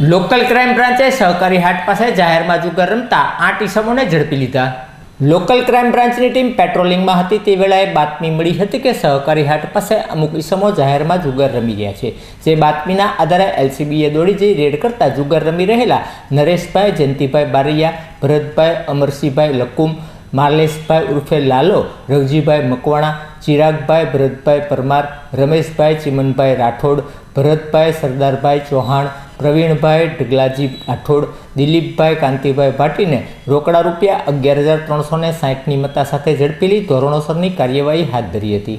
Local crime બ્રાન્ચે સહકારી હાટ પાસે જાહેરમાં જુગાર રમતા આઠ ઈસમોને ઝડપી લીધા. લોકલ ક્રાઇમ બ્રાન્ચની ટીમ પેટ્રોલિંગમાં હતી તે વેળાએ બાતમી મળી હતી કે સહકારી હાટ પાસે અમુક ઈસમો જાહેરમાં જુગાર રમી રહ્યા છે. જે બાતમીના આધારે એલસીબીએ દોડી જઈ રેડ કરતા જુગાર રમી રહેલા નરેશભાઈ, જયંતિભાઈ બારૈયા, ભરતભાઈ, અમરસિંહભાઈ લકુમ માર્લેશભાઈ ઉર્ફે લાલો, રવજીભાઈ મકવાણા, ચિરાગભાઈ, ભરતભાઈ પરમાર, રમેશભાઈ ચિમનભાઈ રાઠોડ, ભરતભાઈ સરદારભાઈ ચૌહાણ પ્રવીણભાઈ ઢગલાજી રાઠોડ દિલીપભાઈ કાંતિભાઈ ભાટીને રોકડા રૂપિયા અગિયાર હજાર ત્રણસો ને સાહીઠની મત્તા સાથે ઝડપી લઈ ધોરણોસરની કાર્યવાહી હાથ ધરી હતી.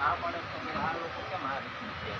આ બાળક તમે આ લોકો કેમ આ રીતનું છે?